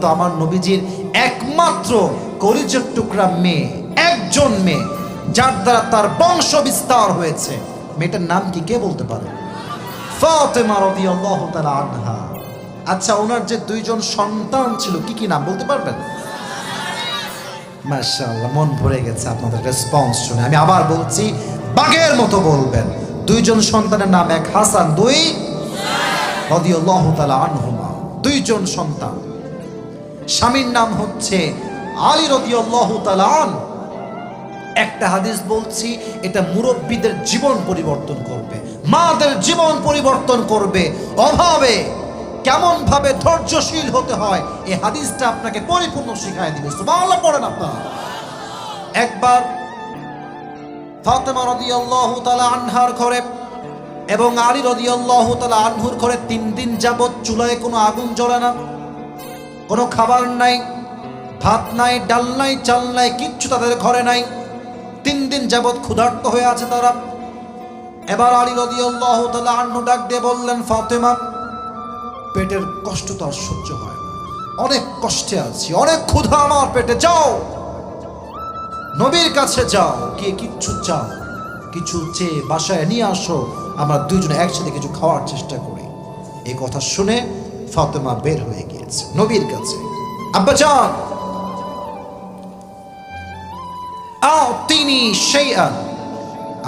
তো আমার নবীজির একমাত্র কলিজের টুকরা মেয়ে, একজন মেয়ে, যার দ্বারা তার বংশ বিস্তার হয়েছে। মেয়েটার নাম কি কে বলতে পারে? আচ্ছা ওনার যে দুইজন সন্তান ছিল, কি কি নাম বলতে পারবেন? মাশাআল্লাহ, মন ভরে গেছে আপনাদের রেসপন্স শুনে। আমি আবার বলছি, বাঘের মতো বলবেন। দুইজন সন্তানের নাম এক হাসান, দুই? তাআলা আনহুমা। দুইজন সন্তান। স্বামীর নাম হচ্ছে আলী রাদিয়াল্লাহু তাআলা আন একটা হাদিস বলছি, এটা মুরব্বীদের জীবন পরিবর্তন করবে, মাদের জীবন পরিবর্তন করবে, অভাবে কেমন ভাবে ধৈর্যশীল হতে হয়, এই হাদিসটা আপনাকে পরিপূর্ণ শিখাই দিবে। সুবহানাল্লাহ, পড়েন আপনার। একবার ফাতেমা রাদিয়াল্লাহু তাআলা আনহার ঘরে এবং আলী রাদিয়াল্লাহু তালা আনহুর ঘরে তিন দিন যাবৎ চুলায় কোনো আগুন জ্বলে না। কোনো খাবার নাই, ভাত নাই, ডাল নাই, চাল নাই, কিচ্ছু তাদের ঘরে নাই। তিন দিন যাবৎ ক্ষুধার্ত হয়ে আছে তারা। এবার আলী রাদিয়াল্লাহু তাআলা আনহু ডাক দিয়ে বললেন, ফাতেমা, পেটের কষ্ট তো আর সহ্য হয় অনেক কষ্টে আছি, অনেক ক্ষুধা আমার পেটে, যাও। নবীর কাছে যাও, গিয়ে কিচ্ছু চাও, কিছু চেয়ে বাসায় নিয়ে আসো। আমরা দুজনে একসাথে কিছু খাওয়ার চেষ্টা করি। এই কথা শুনে ফাতেমা বের হয়ে গিয়েছে নবীর কাছে। আব্বা যান আও, তিনি সেই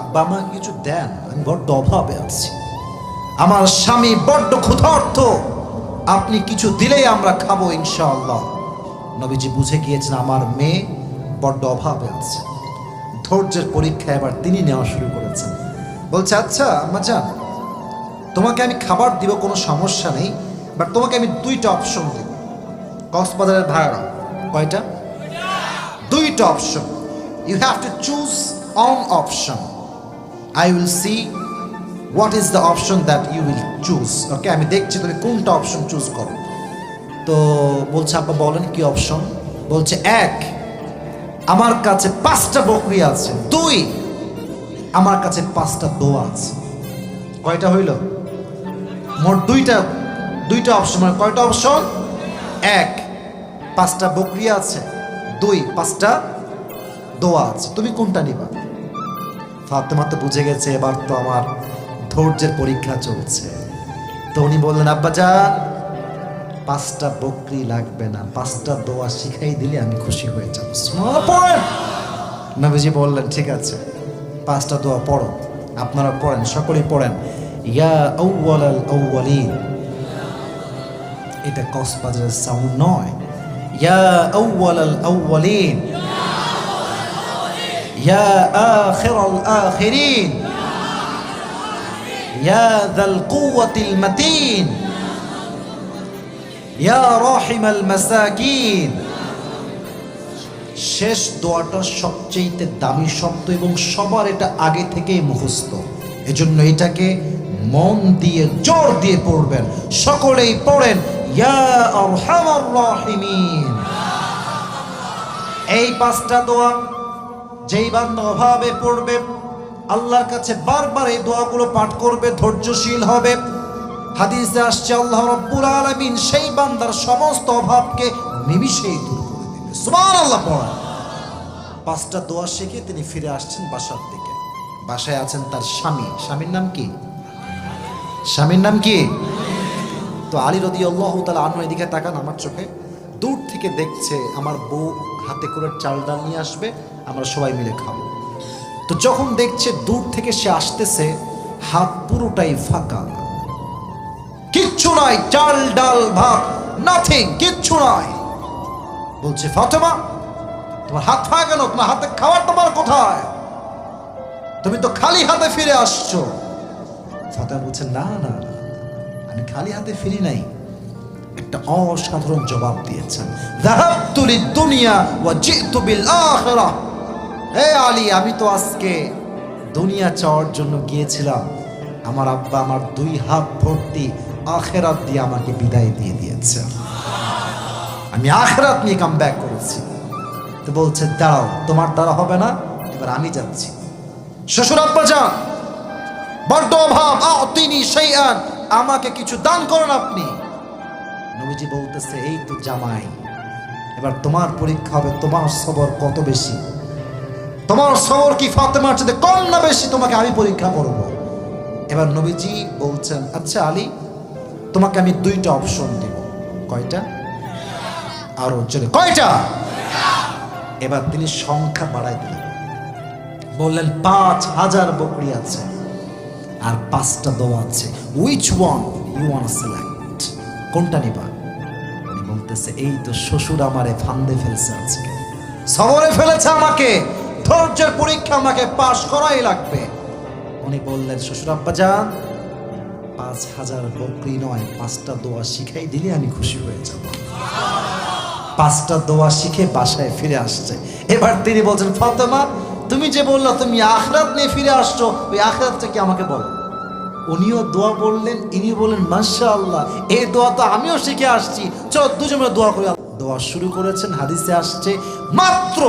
আব্বা আমাকে কিছু দেন, আমি বড্ড অভাবে আছি। আমার স্বামী বড্ড ক্ষুধার্ত। আপনি কিছু দিলেই আমরা খাব, ইনশাআল্লাহ। নবীজি বুঝে গিয়েছেন, আমার মেয়ে বড্ড অভাবে আছে। ধৈর্যের পরীক্ষা এবার তিনি নেওয়া শুরু করেছেন। বলছে আচ্ছা আম্মা যান তোমাকে আমি খাবার দিব, কোনো সমস্যা নেই। বাট তোমাকে আমি দুইটা অপশন দেব। কক্সবাজারের ভাড়া কয়টা? দুইটা option you have to choose on option I will see what is the option that you will choose okay আমি দেখছি তুমি কোনটা অপশন চুজ করো। তো বলছে আপা বলেন কি অপশন বলছে, এক, আমার কাছে পাঁচটা বকরি আছে। দুই, আমার কাছে পাঁচটা দোয়া আছে। কয়টা হইল? মোট দুইটা দুইটা অপশন মানে কয়টা অপশন এক, পাঁচটা বকরি আছে। দুই, পাঁচটা দোয়া আছে। তুমি কোনটা নিবা? ফাতেমা তো বুঝে গেছে, এবার তো আমার ধৈর্যের পরীক্ষা চলছে। তো উনি বললেন, আব্বা যান পাঁচটা বকরি লাগবে না, পাঁচটা দোয়া শিখাই দিলে আমি খুশি হয়ে যাব। নবীজি বললেন, ঠিক আছে, পাঁচটা দোয়া পড়ো। আপনারা পড়েন, সকলেই পড়েন। ইয়া আউয়াল আল আউয়ালিন এটা কক্সবাজারের সাউন্ড নয়। ইয়া আউয়াল আল আউয়ালিন ইয়া আখির আল আখিরিন। ইয়া যাল কুওয়াতিল মাতিন। ইয়া রাহিমাল মাসাকিন। শেষ দোয়াটা সবচেয়ে দামি শব্দ এবং সবার এটা আগে থেকেই মুখস্থ। এজন্য এটাকে মন দিয়ে, জোর দিয়ে পড়বেন। সকলেই পড়েন। এই পাঁচটা দোয়া যেই বান্দা অভাবে পড়বে, আল্লাহর কাছে বারবার এই দোয়াগুলো পাঠ করবে, ধৈর্যশীল হবে। হাদিসে আসছে, আল্লাহ রব্বুল আলামিন সেই বান্দার সমস্ত অভাবকে নিমিষেই দূর করে দেবে। সুবহানাল্লাহ পড়া। পাঁচটা দোয়া শিখে তিনি ফিরে আসছেন বাসার দিকে। বাসায় আছেন তার স্বামী। স্বামীর নাম কি? স্বামীর নাম কি? তো আলী রদি আল্লাহ তালা আনু এদিকে তাকান আমার চোখে। দূর থেকে দেখছে আমার বউ হাতে করে চাল ডাল নিয়ে আসবে, আমরা সবাই মিলে খাব। তো যখন দেখছে দূর থেকে সে আসতেছে, হাত পুরোটাই ফাঁকা। কিচ্ছু নাই, চাল ডাল ভাত নাথিং কিচ্ছু নাই। বলছে, ফাতেমা, তোমার হাত ফাঁকা কেন? তোমার হাতে খাবার তোমার কোথায়? তুমি তো খালি হাতে ফিরে আসছো। ফাতেমা বলছে, না না না আমি খালি হাতে ফিরি নাই, একটা অসাধারণ জবাব দিয়েছেন। যাহাবতু লিদ-দুনিয়া ওয়া জিতু বিল আখিরাহ হে আলী, আমি তো আজকে দুনিয়া চাওয়ার জন্য গিয়েছিলাম। আমার আব্বা আমার দুই হাত ভর্তি আখেরাত দিয়ে আমাকে বিদায় দিয়ে দিয়েছে। আমি আখেরাত নিয়ে কাম ব্যাক করেছি। তো বলছে, দাঁড়াও, তোমার দ্বারা হবে না, এবার আমি যাচ্ছি। শ্বশুর আব্বা যান। বড্ড অভাব তিনি সেই আমাকে কিছু দান করুন আপনি। নবীজি বলতেছে, এই তো জামাই, এবার তোমার পরীক্ষা হবে, তোমার সবর কত বেশি? তোমার সবর কি ফাতেমার চেয়ে কম না বেশি? তোমাকে আমি পরীক্ষা করব। এবার নবীজি বলছেন আচ্ছা আলী, তোমাকে আমি দুইটা অপশন দিব। কয়টা? আরও জোরে, কয়টা? এবার তিনি সংখ্যা বাড়াই দিলেন। বললেন, পাঁচ হাজার বকরি আছে। আর পাঁচটা দোয়া আছে। Which one you one select কোনটা নিবা? উনি বলতেছে, এই তো শ্বশুর আমারে ফান্দে ফেলছে আজকে। সবরে ফেলেছে আমাকে। ধৈর্যের পরীক্ষা আমাকে পাশ করাই লাগবে। উনি বললেন, শ্বশুর আব্বা যান। পাঁচ হাজার বকরি নয়, পাঁচটা দোয়া শিখাই দিলে আমি খুশি হয়ে যাব। পাঁচটা দোয়া শিখে বাসায় ফিরে আসছে। এবার তিনি বলছেন, ফাতেমা তুমি যে বললা, তুমি আখরাত নিয়ে ফিরে আসছো, ওই আখরাতটা কি আমাকে বলো? উনিও দোয়া বললেন ইনি বললেন মাসা আল্লাহ এই দোয়া তো আমিও শিখে আসছি। চলো দুজনে দোয়া করি দোয়া শুরু করেছেন, হাদিসে আসছে, মাত্র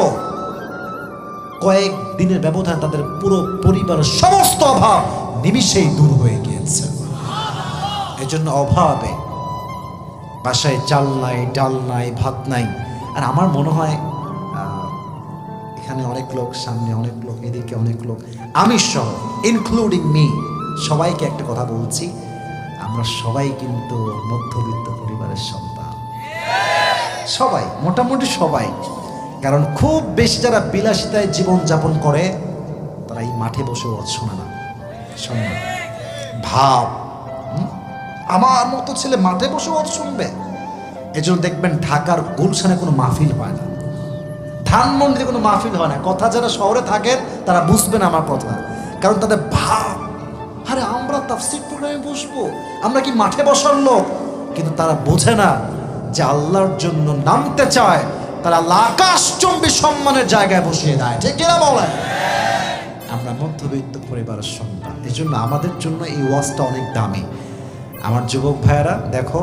কয়েক দিনের ব্যবধান তাদের পুরো পরিবারের সমস্ত অভাব নিমিষেই দূর হয়ে গিয়েছে। এজন্য অভাবে বাসায় চাল নাই, ডাল নাই, ভাত নাই। আর আমার মনে হয় লোক, সামনে অনেক লোক, এদিকে অনেক লোক। আমি সহ ইনক্লুডিং মি সবাইকে একটা কথা বলছি। আমরা সবাই কিন্তু মধ্যবিত্ত পরিবারের সন্তান। সবাই, মোটামুটি সবাই। কারণ খুব বেশি যারা বিলাসিতায় জীবন যাপন করে, তারা এই মাঠে বসে ওয়াজ শোনে না। শোনে। ভাব? আমার মতো ছেলে মাঠে বসে ওয়াজ শুনবে। এজন্য দেখবেন ঢাকার গুলশানে কোনো মাহফিল হয় না। ধানমন্ডিতে কোনো মাহফিল হয় না। কথা যারা শহরে থাকেন, তারা বুঝবেন আমার কথা। কারণ তাদের ভাব, আরে আমরা তাফসির প্রোগ্রামে বসবো, আমরা কি মাঠে বসার লোক? কিন্তু তারা বোঝে না যে আল্লাহর জন্য নামতে চায়, তারা আকাশচম্বী সম্মানের জায়গায় বসিয়ে দেয়। ঠিক কিনা বলেন? আমরা মধ্যবিত্ত পরিবারের সন্তান। এই জন্য আমাদের জন্য এই ওয়াজটা অনেক দামি। আমার যুবক ভাইয়েরা, দেখো,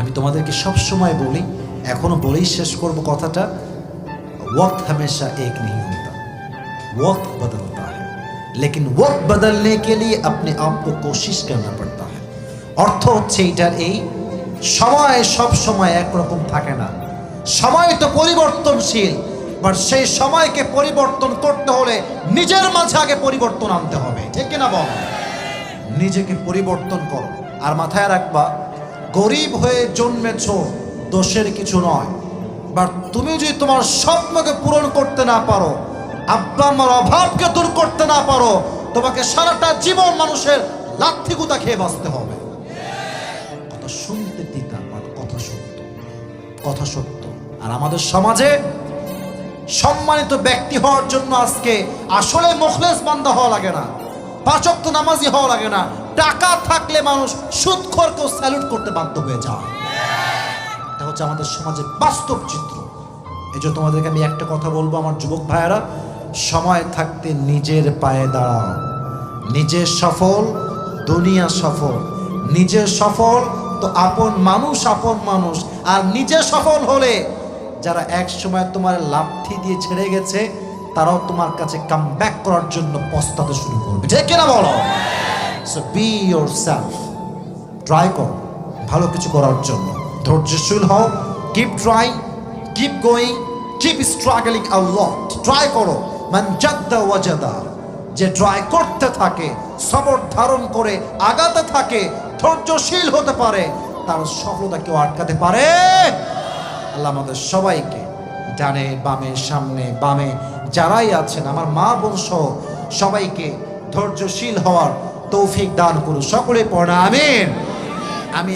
আমি তোমাদেরকে সব সময় বলি, এখনও বলেই শেষ করব কথাটা। वक्त हमेशा एक नहीं होता वक्त बदलता है लेकिन वक्त बदलने के लिए अपने आप को कोशिश करना पड़ता है অর্থ হচ্ছে এটার এই সময় সব সময় একরকম থাকে না সময় তো পরিবর্তনশীল বাট সেই সময়কে পরিবর্তন করতে হলে নিজের মাঝে আগে পরিবর্তন আনতে হবে ঠিক কিনা বল নিজেকে পরিবর্তন করো আর মাথায় রাখবা গরিব হয়ে জন্মেছ দোষের কিছু নয় বাট তুমি যদি তোমার স্বপ্নকে পূরণ করতে না পারো, আব্বা আমার অভাবকে দূর করতে না পারো, তোমাকে সারাটা জীবন মানুষের লাথি গুতা খেয়ে বাঁচতে হবে। কথা শুনতে তিতা, কথা সত্য কথা সত্য। আর আমাদের সমাজে সম্মানিত ব্যক্তি হওয়ার জন্য আজকে আসলে মুখলেস বান্ধা হওয়া লাগে না পাচক নামাজি হওয়া লাগে না, টাকা থাকলে মানুষ সুদখোরকেও স্যালুট করতে বাধ্য হয়ে যায়। হচ্ছে আমাদের সমাজের বাস্তব চিত্র। এই জন্য তোমাদেরকে আমি একটা কথা বলব, আমার যুবক ভাইয়েরা, সময় থাকতে নিজের পায়ে দাঁড়াও। নিজে সফল, দুনিয়া সফল। নিজে সফল তো আপন মানুষ আপন মানুষ। আর নিজে সফল হলে যারা এক সময় তোমার লাথি দিয়ে ছেড়ে গেছে, তারাও তোমার কাছে কাম ব্যাক করার জন্য পস্তাতে শুরু করবে। ঠিক কিনা বলো? So be yourself try করো। ভালো কিছু করার জন্য। ধৈর্যশীল হও keep try keep going keep struggling a lot try করো। ওয়াজাদা। যে ট্রাই করতে থাকে, সবর ধারণ করে, আগাতে থাকে, ধৈর্যশীল হতে পারে, তার সফলতা কেউ আটকাতে পারে? আল্লাহ আমাদের সবাইকে ডানে, বামে, সামনে, বামে যারাই আছেন, আমার মা বোন সহ সবাইকে ধৈর্যশীল হওয়ার তৌফিক দান করুন। সকলে পড়া, আমিন। আমি